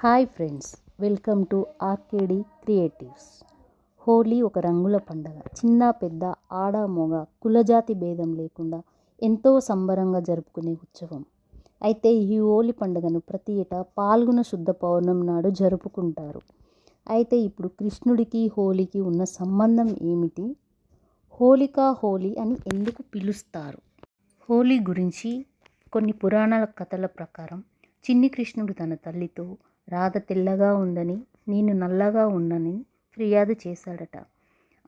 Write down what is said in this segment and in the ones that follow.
Hi friends welcome to RKD creatives. Holi ఒక రంగుల పండగ. చిన్న పెద్ద ఆడ మొగ కులజాతి భేదం లేకుండా ఎంతో సంబరంగా జరుపుకునే ఉత్సవం. అయితే ఈ హోలీ పండుగను ప్రతి ఏటా పాల్గొన శుద్ధ పౌర్ణమి నాడు జరుపుకుంటారు. అయితే ఇప్పుడు కృష్ణుడికి హోలీకి ఉన్న సంబంధం ఏమిటి? హోలికా హోలీ అని ఎందుకు పిలుస్తారు? హోలీ గురించి కొన్ని పురాణాల కథల ప్రకారం చిన్ని కృష్ణుడు తన తల్లితో రాధ తెల్లగా ఉందని నేను నల్లగా ఉన్నని ఫిర్యాదు చేశాడట.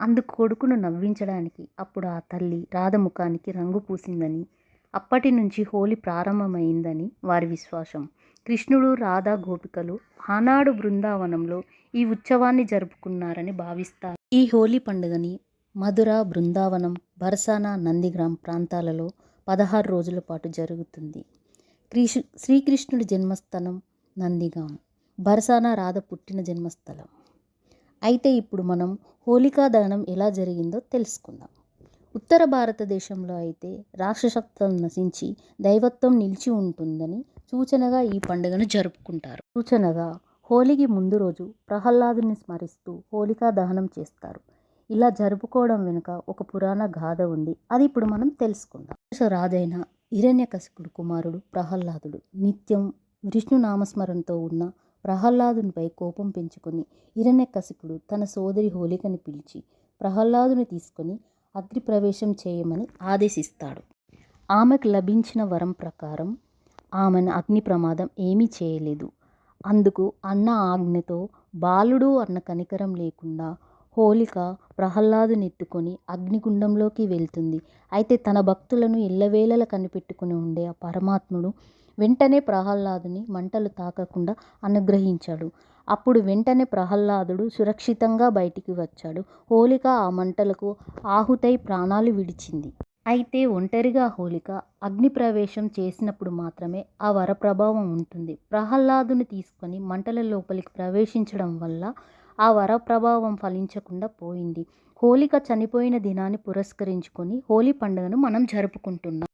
అందుకు కొడుకును నవ్వించడానికి అప్పుడు ఆ తల్లి రాధ ముఖానికి రంగు పూసిందని అప్పటి నుంచి హోలీ ప్రారంభమైందని వారి విశ్వాసం. కృష్ణుడు రాధా గోపికలు ఆనాడు బృందావనంలో ఈ ఉత్సవాన్ని జరుపుకున్నారని భావిస్తారు. ఈ హోలీ పండుగని మధుర బృందావనం బరసానా నందిగ్రామ్ ప్రాంతాలలో పదహారు రోజుల పాటు జరుగుతుంది. క్రీషు శ్రీకృష్ణుడి జన్మస్థలం నందిగాం బరసానా రాధ పుట్టిన జన్మస్థలం. అయితే ఇప్పుడు మనం హోలికా దహనం ఎలా జరిగిందో తెలుసుకుందాం. ఉత్తర భారతదేశంలో అయితే రాక్షసత్వం నశించి దైవత్వం నిలిచి ఉంటుందని సూచనగా ఈ పండుగను జరుపుకుంటారు. సూచనగా హోలీకి ముందు రోజు ప్రహ్లాదుని స్మరిస్తూ హోలికా దహనం చేస్తారు. ఇలా జరుపుకోవడం వెనుక ఒక పురాణ గాథ ఉంది. అది ఇప్పుడు మనం తెలుసుకుందాం. రాజైన హిరణ్యకశిపుడు కుమారుడు ప్రహ్లాదుడు నిత్యం విష్ణు నామస్మరణతో ఉన్న ప్రహ్లాదునిపై కోపం పెంచుకొని హిరణ్యకశిపుడు తన సోదరి హోలికని పిలిచి ప్రహ్లాదుని తీసుకొని అగ్నిప్రవేశం చేయమని ఆదేశిస్తాడు. ఆమెకు లభించిన వరం ప్రకారం ఆమెను అగ్ని ప్రమాదం ఏమీ చేయలేదు. అందుకు అన్న ఆజ్ఞతో బాలుడు అన్న కనికరం లేకుండా హోలిక ప్రహ్లాదునెత్తుకొని అగ్నిగుండంలోకి వెళ్తుంది. అయితే తన భక్తులను ఎల్లవేళలా కనిపెట్టుకుని ఉండే ఆ పరమాత్ముడు వెంటనే ప్రహ్లాదుని మంటలు తాకకుండా అనుగ్రహించాడు. అప్పుడు వెంటనే ప్రహ్లాదుడు సురక్షితంగా బయటికి వచ్చాడు. హోలిక ఆ మంటలకు ఆహుతై ప్రాణాలు విడిచింది. అయితే ఒంటరిగా హోలిక అగ్ని ప్రవేశం చేసినప్పుడు మాత్రమే ఆ వర ప్రభావం ఉంటుంది. ప్రహ్లాదుని తీసుకొని మంటల లోపలికి ప్రవేశించడం వల్ల ఆ వర ప్రభావం ఫలించకుండా పోయింది. హోలిక చనిపోయిన దినాన్ని పురస్కరించుకొని హోలీ పండుగను మనం జరుపుకుంటున్నాం.